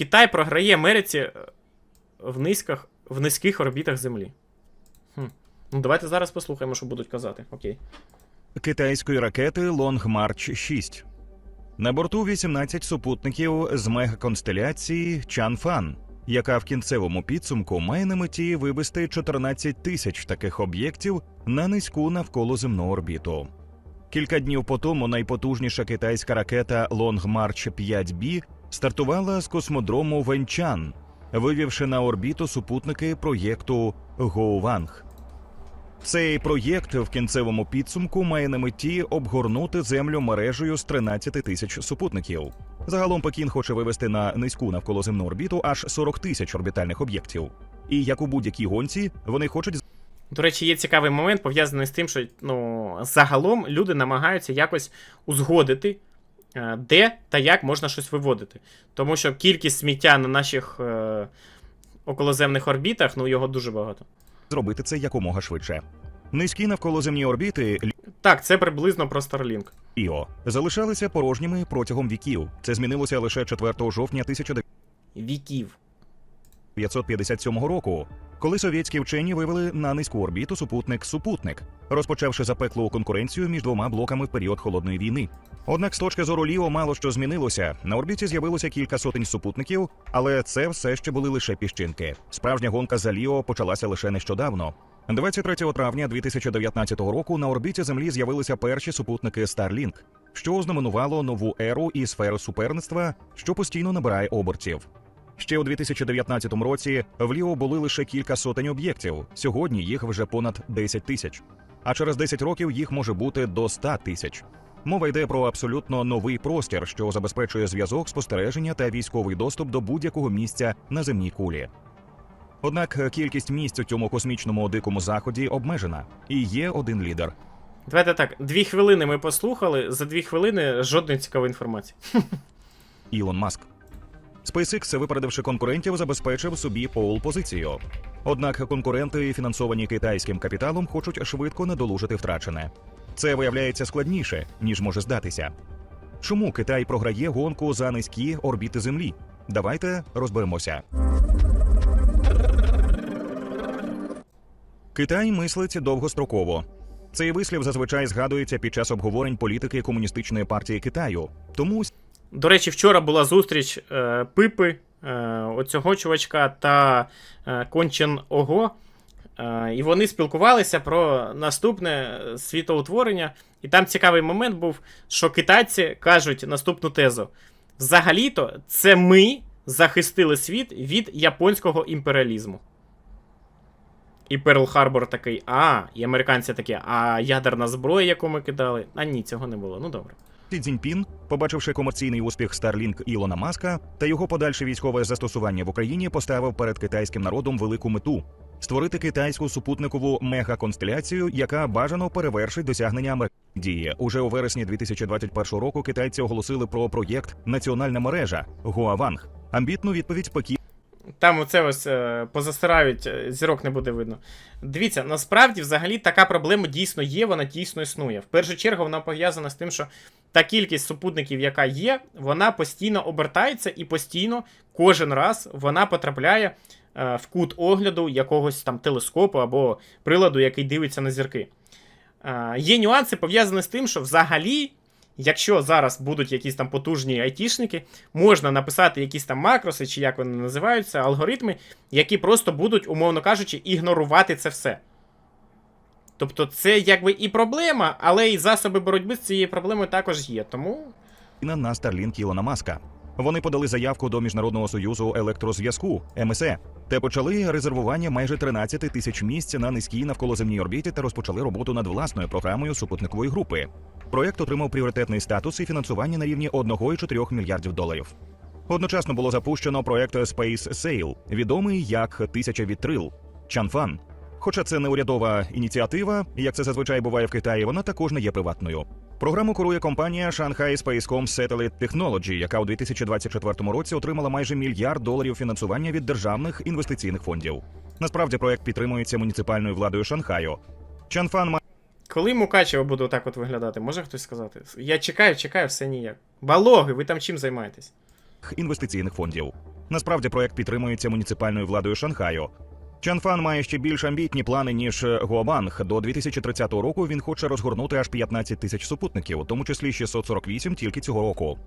Китай програє Америці е, в низьких, в низьких орбітах Землі. Хм. Ну, давайте зараз послухаємо, що будуть казати. Окей. китайської ракети Long March 6. На борту 18 супутників з мегаконстеляції Чанфан, яка в кінцевому підсумку має на меті вивести 14 тисяч таких об'єктів на низьку навколоземну орбіту. Кілька днів по тому найпотужніша китайська ракета Long March 5B стартувала з космодрому Венчан, вивівши на орбіту супутники проєкту Гоуванг. Цей проєкт в кінцевому підсумку має на меті обгорнути землю мережею з 13 тисяч супутників. Загалом Пекін хоче вивести на низьку навколоземну орбіту аж 40 тисяч орбітальних об'єктів. І як у будь-якій гонці, вони хочуть До речі, є цікавий момент пов'язаний з тим, що ну, загалом люди намагаються якось узгодити, де та як можна щось виводити. Тому що кількість сміття на наших е, околоземних орбітах, ну його дуже багато. зробити це якомога швидше. Низькі навколоземні орбіти Так, це приблизно про Starlink. Іо залишалися порожніми протягом віків. Це змінилося лише 4 жовтня 1900 Віків. 1957 року, коли совєтські вчені вивели на низьку орбіту супутник Супутник, розпочавши запеклу конкуренцію між двома блоками в період холодної війни. Однак, з точки зору Ліо, мало що змінилося. На орбіті з'явилося кілька сотень супутників, але це все ще були лише піщинки. Справжня гонка за Ліо почалася лише нещодавно. 23 травня 2019 року на орбіті Землі з'явилися перші супутники Starlink, що ознаменувало нову еру і сферу суперництва, що постійно набирає обертів. Ще у 2019 році в Ліо були лише кілька сотень об'єктів. Сьогодні їх вже понад 10 тисяч. А через 10 років їх може бути до 100 тисяч. Мова йде про абсолютно новий простір, що забезпечує зв'язок, спостереження та військовий доступ до будь-якого місця на земній кулі. Однак кількість місць у цьому космічному дикому заході обмежена, і є один лідер. Давайте так, дві хвилини ми послухали, за дві хвилини жодної цікавої інформації. Ілон Маск. SpaceX, випередивши конкурентів, забезпечив собі поул-позицію. Однак конкуренти, фінансовані китайським капіталом, хочуть швидко надолужити втрачене. Це виявляється складніше, ніж може здатися. Чому Китай програє гонку за низькі орбіти Землі? Давайте розберемося. Китай мислить довгостроково. Цей вислів зазвичай згадується під час обговорень політики комуністичної партії Китаю. Тому До речі, вчора була зустріч е, Пипи, е, оцього чувачка та е, Кончен Ого. Е, і вони спілкувалися про наступне світоутворення. І там цікавий момент був, що китайці кажуть наступну тезу: взагалі-то це ми захистили світ від японського імперіалізму. І Перл Харбор такий, а, і американці такі, а ядерна зброя, яку ми кидали. А ні, цього не було. Ну добре. Сі Цзіньпін, побачивши комерційний успіх Starlink Ілона Маска та його подальше військове застосування в Україні, поставив перед китайським народом велику мету створити китайську супутникову мегаконстеляцію, яка бажано перевершить досягнення Америки. Дії уже у вересні 2021 року. Китайці оголосили про проєкт Національна мережа Гуаванг. Амбітну відповідь Пекін Там оце ось е, позастирають, е, зірок не буде видно. Дивіться, насправді, взагалі, така проблема дійсно є, вона дійсно існує. В першу чергу вона пов'язана з тим, що та кількість супутників, яка є, вона постійно обертається і постійно, кожен раз вона потрапляє е, в кут огляду якогось там телескопу або приладу, який дивиться на зірки. Є нюанси пов'язані з тим, що взагалі. Якщо зараз будуть якісь там потужні айтішники, можна написати якісь там макроси, чи як вони називаються, алгоритми, які просто будуть, умовно кажучи, ігнорувати це все. Тобто, це якби і проблема, але і засоби боротьби з цією проблемою також є. Тому на Starlink Ілона Маска. Вони подали заявку до Міжнародного союзу електрозв'язку МСЕ та почали резервування майже 13 тисяч місць на низькій навколоземній орбіті та розпочали роботу над власною програмою супутникової групи. Проєкт отримав пріоритетний статус і фінансування на рівні 1,4 мільярдів доларів. Одночасно було запущено проєкт Space Sail, відомий як Тисяча вітрил Чанфан. Хоча це не урядова ініціатива, як це зазвичай буває в Китаї, вона також не є приватною. Програму курує компанія Shanghai Spacecom Satellite Technology, яка у 2024 році отримала майже мільярд доларів фінансування від державних інвестиційних фондів. Насправді проект підтримується муніципальною владою Шанхаю. Чанфан коли Мукачево буде отак от виглядати, може хтось сказати? Я чекаю, чекаю, все ніяк. Балоги, ви там чим займаєтесь? інвестиційних фондів. Насправді проект підтримується муніципальною владою Шанхаю. Чанфан має ще більш амбітні плани ніж Гуабанг. До 2030 року він хоче розгорнути аж 15 тисяч супутників, у тому числі 648 тільки цього року.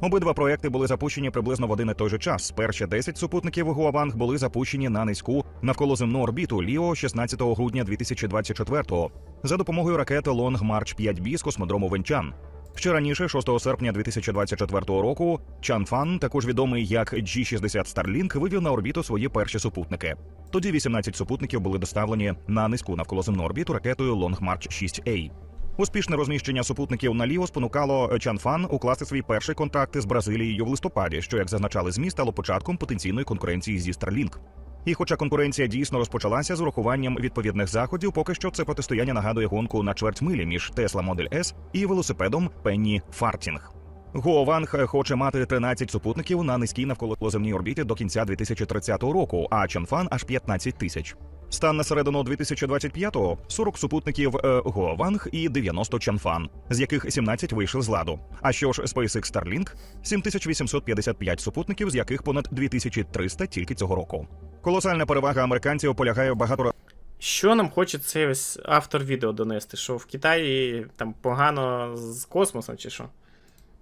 Обидва проекти були запущені приблизно в один і той же час. Перші 10 супутників Гуабанг були запущені на низьку навколоземну орбіту Ліо 16 грудня 2024-го за допомогою ракети Long March 5B з космодрому Венчан. Ще раніше, 6 серпня 2024 року, Чанфан, також відомий як G60 Starlink, вивів на орбіту свої перші супутники. Тоді 18 супутників були доставлені на низьку навколоземну орбіту ракетою Long March 6A. Успішне розміщення супутників на Ліо спонукало Чанфан укласти свій перший контракт з Бразилією в листопаді, що, як зазначали ЗМІ, стало початком потенційної конкуренції зі Starlink. І хоча конкуренція дійсно розпочалася з урахуванням відповідних заходів, поки що це протистояння нагадує гонку на чверть милі між Tesla Model S і велосипедом Пенні Фартінг. Гоованг хоче мати 13 супутників на низькій навколоземній орбіті до кінця 2030 року, а Чанфан аж 15 тисяч. Стан на середину 2025-го – 40 супутників е, Гоованг і 90 Чанфан, з яких 17 вийшли з ладу. А що ж SpaceX Starlink – 7855 супутників, з яких понад 2300 тільки цього року. Колосальна перевага американців полягає в багато Що нам хоче цей ось автор відео донести? Що в Китаї там погано з космосом чи що?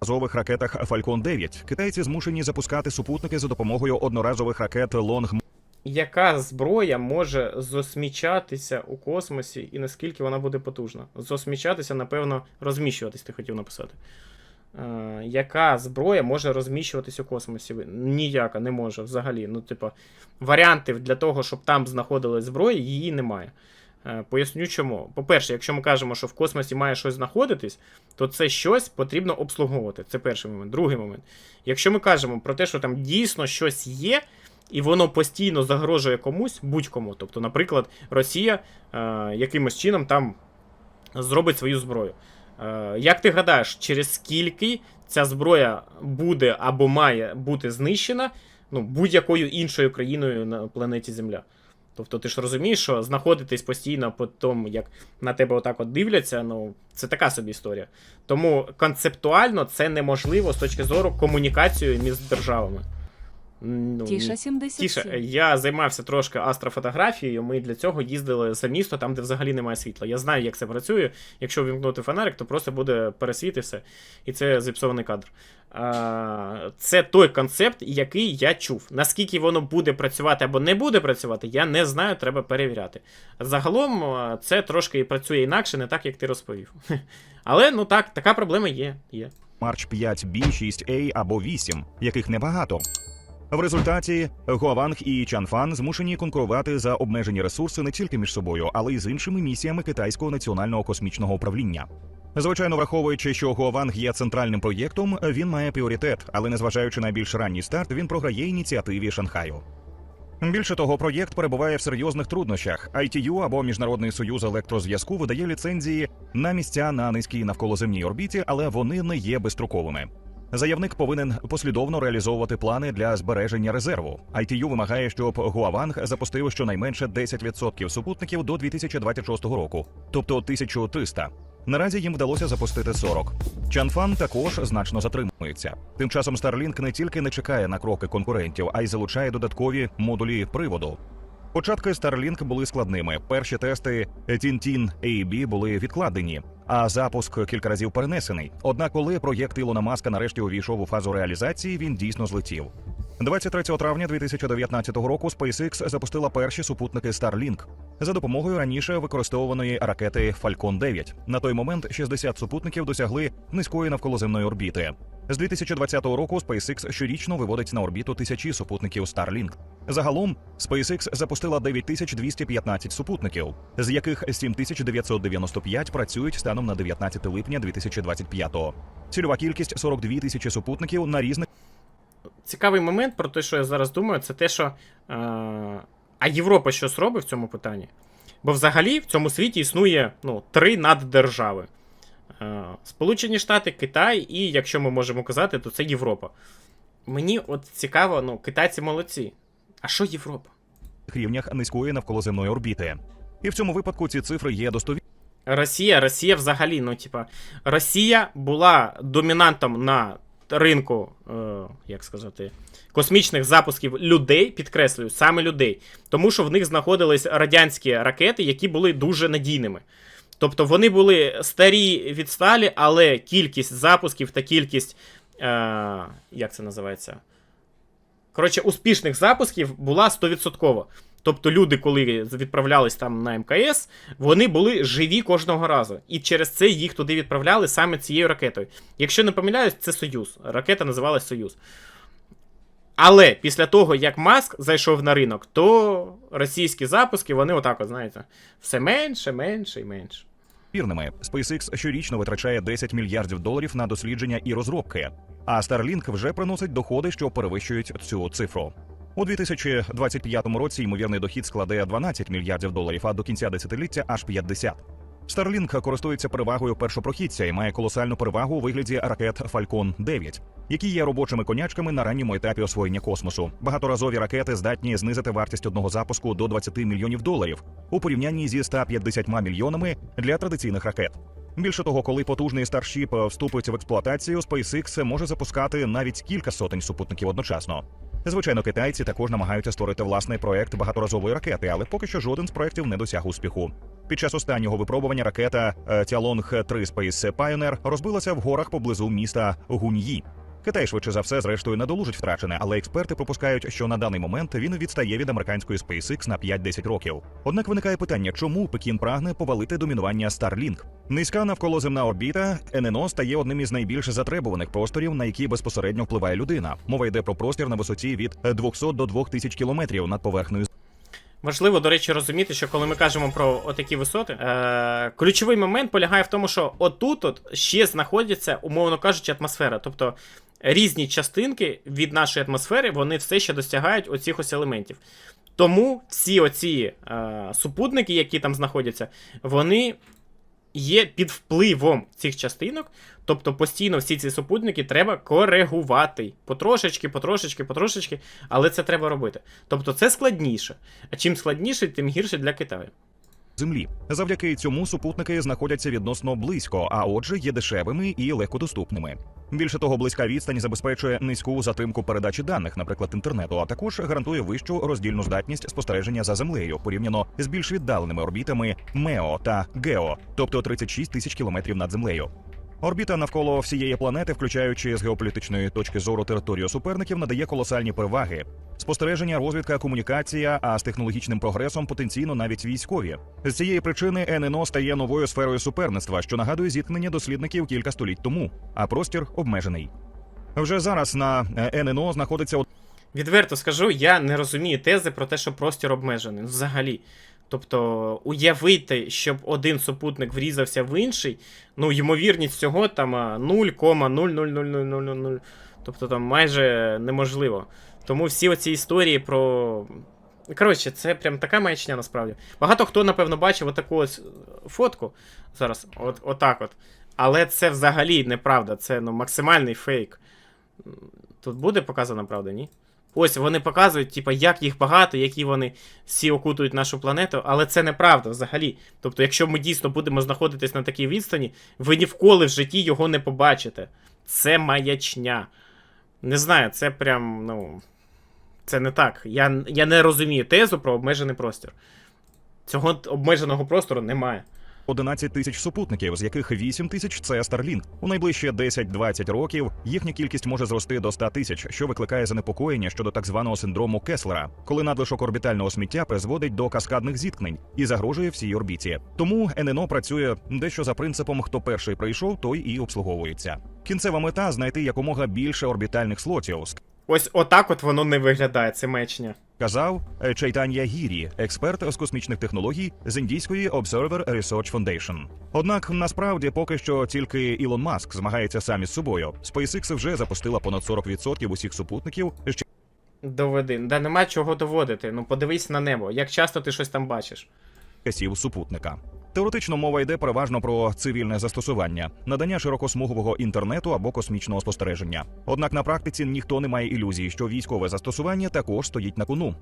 разових ракетах Falcon 9. Китайці змушені запускати супутники за допомогою одноразових ракет Long Яка зброя може зосмічатися у космосі і наскільки вона буде потужна? Зосмічатися, напевно, розміщуватись, ти хотів написати. Е, яка зброя може розміщуватись у космосі? Ніяка не може взагалі. Ну, типу, варіантів для того, щоб там знаходилась зброя, її немає. Е, Поясню чому. По-перше, якщо ми кажемо, що в космосі має щось знаходитись, то це щось потрібно обслуговувати. Це перший момент. Другий момент. Якщо ми кажемо про те, що там дійсно щось є, і воно постійно загрожує комусь, будь-кому. Тобто, наприклад, Росія е, якимось чином там зробить свою зброю. Е, як ти гадаєш, через скільки ця зброя буде або має бути знищена ну, будь-якою іншою країною на планеті Земля? Тобто ти ж розумієш, що знаходитись постійно по тому, як на тебе отак от дивляться, ну це така собі історія. Тому концептуально це неможливо з точки зору комунікації між державами. Ну, Тіша 77. Тіше, я займався трошки астрофотографією. Ми для цього їздили за місто, там, де взагалі немає світла. Я знаю, як це працює. Якщо вімкнути фонарик, то просто буде пересвіт і все. І це зіпсований кадр. А, Це той концепт, який я чув. Наскільки воно буде працювати або не буде працювати, я не знаю, треба перевіряти. Загалом, це трошки і працює інакше, не так, як ти розповів. Але ну так, така проблема є. є. March 5B, 6A або 8, яких небагато. В результаті Гуаванг і Чанфан змушені конкурувати за обмежені ресурси не тільки між собою, але й з іншими місіями китайського національного космічного управління. Звичайно, враховуючи, що Гуаванг є центральним проєктом, він має пріоритет, але незважаючи на більш ранній старт, він програє ініціативі Шанхаю. Більше того, проєкт перебуває в серйозних труднощах. ITU або Міжнародний союз електрозв'язку видає ліцензії на місця на низькій навколоземній орбіті, але вони не є безстроковими. Заявник повинен послідовно реалізовувати плани для збереження резерву. ITU вимагає, щоб Гуаванг запустив щонайменше 10% супутників до 2026 року, тобто 1300. Наразі їм вдалося запустити 40. Чанфан також значно затримується. Тим часом Starlink не тільки не чекає на кроки конкурентів, а й залучає додаткові модулі приводу. Початки Starlink були складними. Перші тести Tintin AB були відкладені, а запуск кілька разів перенесений. Однак, коли проєкт Ілона Маска нарешті увійшов у фазу реалізації, він дійсно злетів. 23 травня 2019 року SpaceX запустила перші супутники Starlink за допомогою раніше використовуваної ракети Falcon 9. На той момент 60 супутників досягли низької навколоземної орбіти. З 2020 року SpaceX щорічно виводить на орбіту тисячі супутників Starlink. Загалом SpaceX запустила 9215 супутників, з яких 7995 працюють станом на 19 липня 2025-го. Цільова кількість 42 тисячі супутників на різних Цікавий момент про те, що я зараз думаю, це те, що. Е, а Європа щось робить в цьому питанні? Бо взагалі в цьому світі існує ну, три наддержави: е, Сполучені Штати, Китай, і якщо ми можемо казати, то це Європа. Мені от цікаво, ну, китайці молодці. А що Європа? рівнях низької навколоземної орбіти. І в цьому випадку ці цифри є достовірними. Росія, Росія взагалі, ну, типа, Росія була домінантом на ринку, е, як сказати, космічних запусків людей, підкреслюю, саме людей, тому що в них знаходились радянські ракети, які були дуже надійними. Тобто вони були старі відсталі, але кількість запусків та кількість. Е, як це називається? Коротше, успішних запусків була 100%. Тобто люди, коли відправлялись там на МКС, вони були живі кожного разу. І через це їх туди відправляли саме цією ракетою. Якщо не помиляюсь, це Союз. Ракета називалась Союз. Але після того, як Маск зайшов на ринок, то російські запуски, вони отак, от, знаєте, все менше, менше і менше. Вірними, SpaceX щорічно витрачає 10 мільярдів доларів на дослідження і розробки, а Starlink вже приносить доходи, що перевищують цю цифру. У 2025 році ймовірний дохід складе 12 мільярдів доларів, а до кінця десятиліття аж 50. Starlink користується перевагою першопрохідця і має колосальну перевагу у вигляді ракет Falcon 9, які є робочими конячками на ранньому етапі освоєння космосу. Багаторазові ракети здатні знизити вартість одного запуску до 20 мільйонів доларів у порівнянні зі 150 мільйонами для традиційних ракет. Більше того, коли потужний Starship вступить в експлуатацію, SpaceX може запускати навіть кілька сотень супутників одночасно. Звичайно, китайці також намагаються створити власний проект багаторазової ракети, але поки що жоден з проєктів не досяг успіху. Під час останнього випробування ракета Тялонг Tianlong 3 Space Pioneer розбилася в горах поблизу міста Гуньї. Китай швидше за все, зрештою, не долужить втрачене, але експерти припускають, що на даний момент він відстає від американської SpaceX на 5-10 років. Однак виникає питання, чому Пекін прагне повалити домінування Starlink? Низька навколоземна орбіта ННО стає одним із найбільш затребуваних просторів, на які безпосередньо впливає людина. Мова йде про простір на висоті від 200 до 2000 кілометрів над поверхнею Важливо, до речі, розуміти, що коли ми кажемо про отакі висоти, е- ключовий момент полягає в тому, що отут от ще знаходиться, умовно кажучи, атмосфера. Тобто різні частинки від нашої атмосфери вони все ще досягають оцих ось елементів. Тому всі оці е- супутники, які там знаходяться, вони є під впливом цих частинок. Тобто постійно всі ці супутники треба коригувати. Потрошечки, потрошечки, потрошечки, але це треба робити. Тобто це складніше. А чим складніше, тим гірше для Китаю. Землі. Завдяки цьому супутники знаходяться відносно близько, а отже, є дешевими і легкодоступними. Більше того, близька відстань забезпечує низьку затримку передачі даних, наприклад, інтернету, а також гарантує вищу роздільну здатність спостереження за землею порівняно з більш віддаленими орбітами МЕО та ГЕО, тобто 36 тисяч кілометрів над землею. Орбіта навколо всієї планети, включаючи з геополітичної точки зору територію суперників, надає колосальні переваги. Спостереження, розвідка, комунікація, а з технологічним прогресом потенційно навіть військові. З цієї причини ННО стає новою сферою суперництва, що нагадує зіткнення дослідників кілька століть тому, а простір обмежений. Вже зараз на е, ННО знаходиться Відверто скажу, я не розумію тези про те, що простір обмежений. Ну, Взагалі. Тобто, уявити, щоб один супутник врізався в інший, ну, ймовірність цього там а, 0,0000000. Тобто там майже неможливо. Тому всі оці історії про. Коротше, це прям така маячня насправді. Багато хто, напевно, бачив отаку ось фотку. Зараз, от, отак от. Але це взагалі неправда, це ну, максимальний фейк. Тут буде показана правда, ні? Ось вони показують, типа, як їх багато, які вони всі окутують нашу планету, але це неправда взагалі. Тобто, якщо ми дійсно будемо знаходитись на такій відстані, ви ніколи в житті його не побачите. Це маячня. Не знаю, це прям, ну. Це не так. Я, я не розумію тезу про обмежений простір. Цього обмеженого простору немає. 11 тисяч супутників, з яких 8 тисяч це Starlink. У найближчі 10-20 років їхня кількість може зрости до 100 тисяч, що викликає занепокоєння щодо так званого синдрому Кеслера, коли надлишок орбітального сміття призводить до каскадних зіткнень і загрожує всій орбіті. Тому ННО працює дещо за принципом хто перший прийшов, той і обслуговується. Кінцева мета знайти якомога більше орбітальних слотів. Ось отак от воно не виглядає, це маячня. Казав е, Чайтан'я Гірі, експерт з космічних технологій з індійської Observer Research Foundation. Однак насправді поки що тільки Ілон Маск змагається сам із собою. SpaceX вже запустила понад 40% усіх супутників з Доведи. Да нема чого доводити. Ну подивись на небо. Як часто ти щось там бачиш? часів супутника. Теоретично мова йде переважно про цивільне застосування, надання широкосмугового інтернету або космічного спостереження. Однак на практиці ніхто не має ілюзії, що військове застосування також стоїть на кону.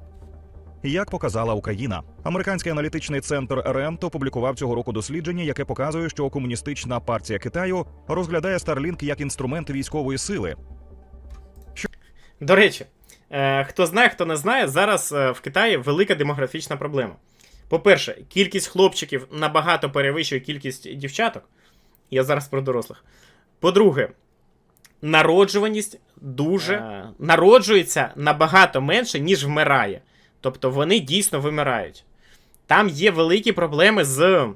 Як показала Україна, американський аналітичний центр РЕМТ опублікував цього року дослідження, яке показує, що комуністична партія Китаю розглядає Starlink як інструмент військової сили. До речі, е, хто знає, хто не знає, зараз е, в Китаї велика демографічна проблема. По-перше, кількість хлопчиків набагато перевищує кількість дівчаток. Я зараз про дорослих. По-друге, народжуваність дуже народжується набагато менше, ніж вмирає. Тобто вони дійсно вимирають. Там є великі проблеми з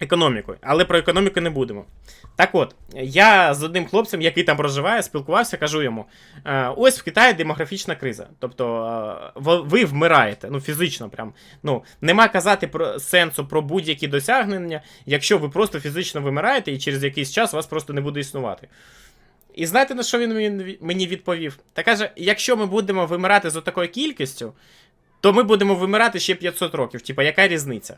економікою, але про економіку не будемо. Так от, я з одним хлопцем, який там проживає, спілкувався, кажу йому: е, ось в Китаї демографічна криза. Тобто е, ви- вмираєте, ну фізично, прям. Ну, нема казати про сенсу про будь-які досягнення, якщо ви просто фізично вимираєте і через якийсь час вас просто не буде існувати. І знаєте, на що він мені- відповів? Та каже: якщо ми будемо вимирати з такою кількістю, то ми будемо вимирати ще 500 років. Типа, яка різниця?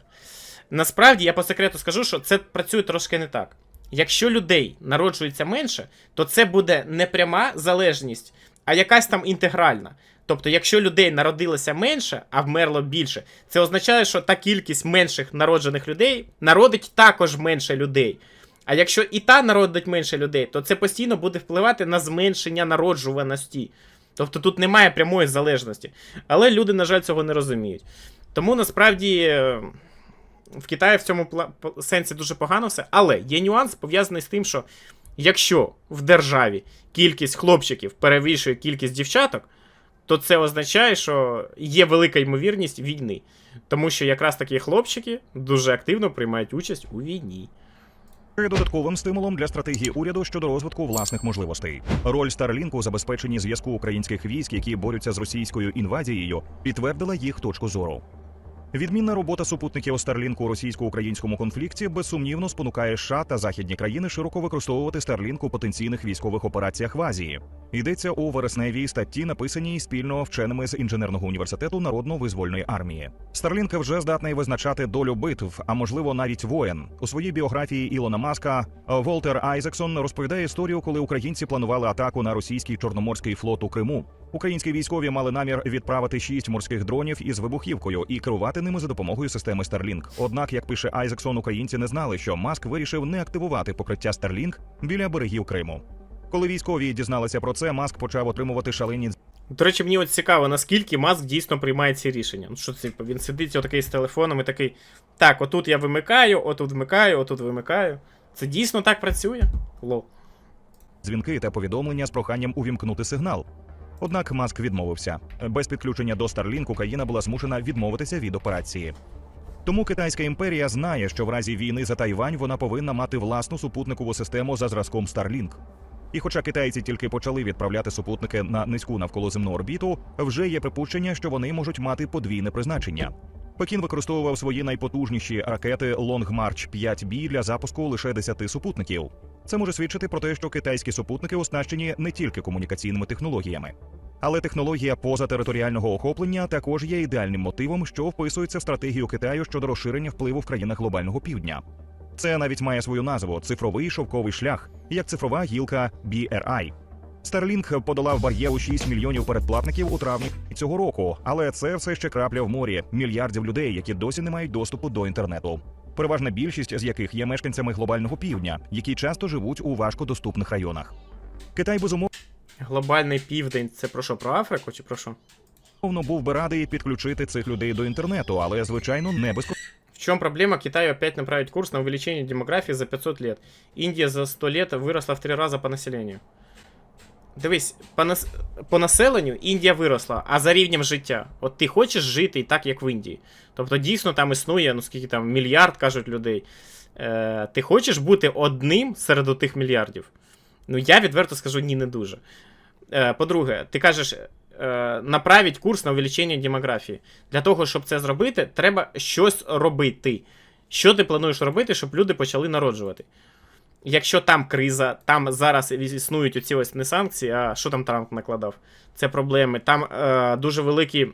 Насправді, я по секрету скажу, що це працює трошки не так. Якщо людей народжується менше, то це буде не пряма залежність, а якась там інтегральна. Тобто, якщо людей народилося менше, а вмерло більше, це означає, що та кількість менших народжених людей народить також менше людей. А якщо і та народить менше людей, то це постійно буде впливати на зменшення народжуваності. Тобто тут немає прямої залежності. Але люди, на жаль, цього не розуміють. Тому насправді е, в Китаї в цьому сенсі дуже погано все. Але є нюанс пов'язаний з тим, що якщо в державі кількість хлопчиків перевищує кількість дівчаток, то це означає, що є велика ймовірність війни. Тому що якраз такі хлопчики дуже активно приймають участь у війні. Додатковим стимулом для стратегії уряду щодо розвитку власних можливостей. Роль Старлінку у забезпеченні зв'язку українських військ, які борються з російською інвазією, підтвердила їх точку зору. Відмінна робота супутників Старлінку у російсько-українському конфлікті безсумнівно спонукає США та західні країни широко використовувати Starlink у потенційних військових операціях в Азії. Йдеться у вересневій статті, написаній спільно вченими з інженерного університету народно-визвольної армії. Starlink вже здатний визначати долю битв, а можливо навіть воєн. У своїй біографії Ілона Маска Волтер Айзексон розповідає історію, коли українці планували атаку на російський чорноморський флот у Криму. Українські військові мали намір відправити шість морських дронів із вибухівкою і керувати ними за допомогою системи Starlink. Однак, як пише Айзексон, українці не знали, що Маск вирішив не активувати покриття Starlink біля берегів Криму. Коли військові дізналися про це, Маск почав отримувати шалені До речі, мені от цікаво, наскільки Маск дійсно приймає ці рішення. Ну що це, типу, він сидить отакий з телефоном і такий. Так, отут я вимикаю, отут вмикаю, отут вимикаю. Це дійсно так працює? Лол. дзвінки та повідомлення з проханням увімкнути сигнал. Однак Маск відмовився. Без підключення до Starlink Україна була змушена відмовитися від операції. Тому Китайська імперія знає, що в разі війни за Тайвань вона повинна мати власну супутникову систему за зразком Starlink. І хоча китайці тільки почали відправляти супутники на низьку навколоземну орбіту, вже є припущення, що вони можуть мати подвійне призначення. Пекін використовував свої найпотужніші ракети Long March 5B для запуску лише 10 супутників. Це може свідчити про те, що китайські супутники оснащені не тільки комунікаційними технологіями. Але технологія позатериторіального охоплення також є ідеальним мотивом, що вписується в стратегію Китаю щодо розширення впливу в країнах глобального півдня. Це навіть має свою назву цифровий шовковий шлях, як цифрова гілка BRI. Starlink подолав бар'єру 6 мільйонів передплатників у травні цього року, але це все ще крапля в морі мільярдів людей, які досі не мають доступу до інтернету. Переважна більшість з яких є мешканцями глобального півдня, які часто живуть у важкодоступних районах. Китай безумовно Глобальний південь це про що? Про Африку чи про що? був би радий підключити цих людей до інтернету, але звичайно не безкоштовно. В чем проблема? Китай опять направить курс на увеличение демографии за 500 лет. Индия за 100 лет выросла в три раза по населению. Дивись, по, нас... по населенню Індія виросла, а за рівнем життя. От ти хочеш жити так, як в Індії. Тобто дійсно там існує, ну скільки там, мільярд кажуть людей. Е, ти хочеш бути одним серед тих мільярдів? Ну я відверто скажу, ні, не дуже. Е, по-друге, ти кажеш, е, направить курс на увеличення демографії. Для того, щоб це зробити, треба щось робити. Що ти плануєш робити, щоб люди почали народжувати? Якщо там криза, там зараз існують оці ось не санкції, а що там Трамп накладав? Це проблеми. Там е, дуже великі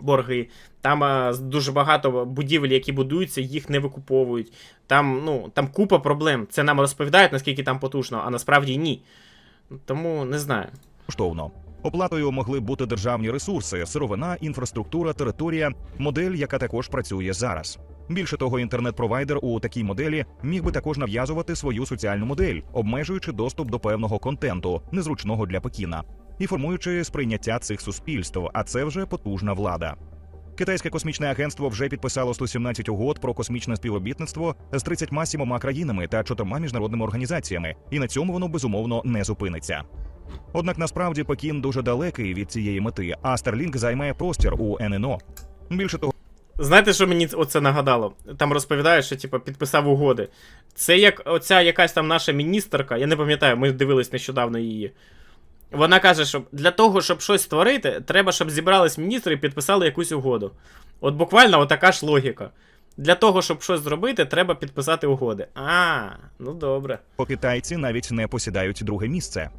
борги, там е, дуже багато будівель, які будуються, їх не викуповують. Там, ну, там купа проблем. Це нам розповідають, наскільки там потужно, а насправді ні. Тому не знаю. Коштовно. Оплатою могли бути державні ресурси, сировина, інфраструктура, територія, модель, яка також працює зараз. Більше того, інтернет-провайдер у такій моделі міг би також нав'язувати свою соціальну модель, обмежуючи доступ до певного контенту, незручного для Пекіна. і формуючи сприйняття цих суспільств, а це вже потужна влада. Китайське космічне агентство вже підписало 117 угод про космічне співробітництво з 37 країнами та чотирма міжнародними організаціями, і на цьому воно безумовно не зупиниться. Однак насправді Пекін дуже далекий від цієї мети, а Starlink займає простір у ННО. Більше того, Знаєте, що мені оце нагадало? Там розповідають, що типу, підписав угоди. Це як оця якась там наша міністерка, я не пам'ятаю, ми дивились нещодавно її. Вона каже, що для того, щоб щось створити, треба, щоб зібрались міністри і підписали якусь угоду. От буквально отака ж логіка. Для того, щоб щось зробити, треба підписати угоди. А, ну добре. китайці навіть не посідають друге місце.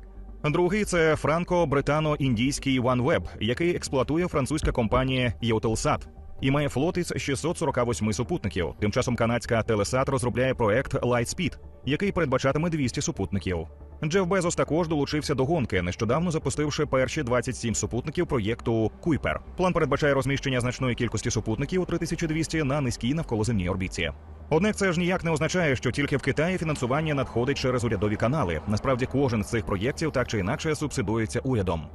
Другий це франко-британо-індійський OneWeb, який експлуатує французька компанія Eutelsat і має флот із 648 супутників. Тим часом канадська Телесат розробляє проект Lightspeed, який передбачатиме 200 супутників. Джеф Безос також долучився до гонки, нещодавно запустивши перші 27 супутників проєкту Kuiper. План передбачає розміщення значної кількості супутників 3200 на низькій навколоземній орбіті. Однак це ж ніяк не означає, що тільки в Китаї фінансування надходить через урядові канали. Насправді кожен з цих проєктів так чи інакше субсидується урядом.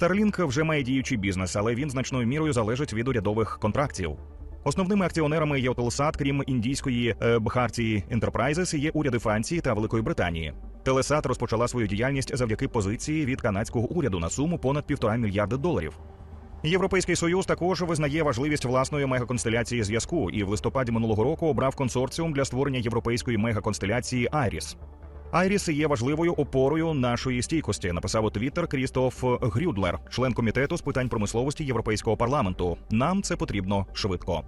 Starlink вже має діючий бізнес, але він значною мірою залежить від урядових контрактів. Основними акціонерами Євтелсат, крім індійської е, Бхарті Enterprises, є уряди Франції та Великої Британії. Телесат розпочала свою діяльність завдяки позиції від канадського уряду на суму понад півтора мільярда доларів. Європейський союз також визнає важливість власної мегаконстеляції зв'язку і в листопаді минулого року обрав консорціум для створення європейської мегаконстеляції Айріс. Айріс є важливою опорою нашої стійкості, написав у Твіттер Крістоф Грюдлер, член комітету з питань промисловості Європейського парламенту. Нам це потрібно швидко.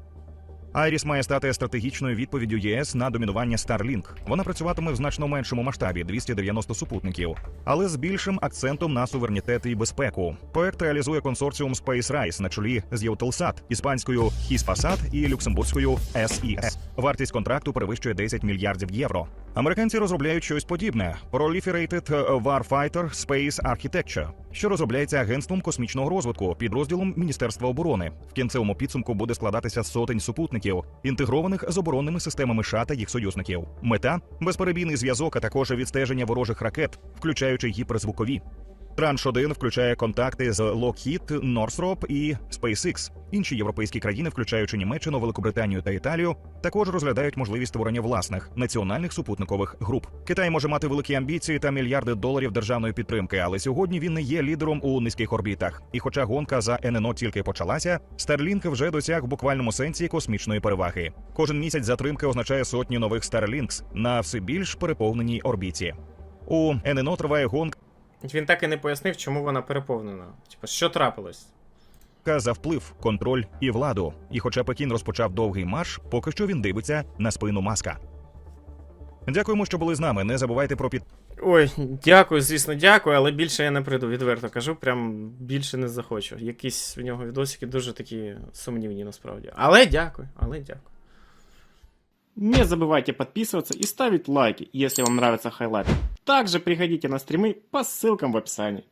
Айріс має стати стратегічною відповіддю єС на домінування Starlink. Вона працюватиме в значно меншому масштабі 290 супутників, але з більшим акцентом на суверенітет і безпеку. Проект реалізує консорціум SpaceRise на чолі з Eutelsat, іспанською Hispasat і люксембурзькою SES. Вартість контракту перевищує 10 мільярдів євро. Американці розробляють щось подібне: Proliferated Warfighter Space Architecture, що розробляється агентством космічного розвитку підрозділом Міністерства оборони. В кінцевому підсумку буде складатися сотень супутників, інтегрованих з оборонними системами США та їх союзників. Мета безперебійний зв'язок, а також відстеження ворожих ракет, включаючи гіперзвукові. Транш 1 включає контакти з Lockheed, Northrop і SpaceX. Інші європейські країни, включаючи Німеччину, Великобританію та Італію, також розглядають можливість створення власних національних супутникових груп. Китай може мати великі амбіції та мільярди доларів державної підтримки, але сьогодні він не є лідером у низьких орбітах. І хоча гонка за ННО тільки почалася, Starlink вже досяг в буквальному сенсі космічної переваги. Кожен місяць затримки означає сотні нових Starlinks на все більш переповненій орбіті. У ННО триває гонка. Він так і не пояснив, чому вона переповнена. Типа, що трапилось? за вплив, контроль і владу. І хоча Пекін розпочав довгий марш, поки що він дивиться на спину маска. Дякуємо, що були з нами. Не забувайте про під. Ой, дякую, звісно, дякую, але більше я не прийду, відверто кажу, прям більше не захочу. Якісь в нього відосики дуже такі сумнівні насправді. Але дякую, але дякую. Не забывайте подписываться и ставить лайки, если вам нравятся хайлайты. Также приходите на стримы по ссылкам в описании.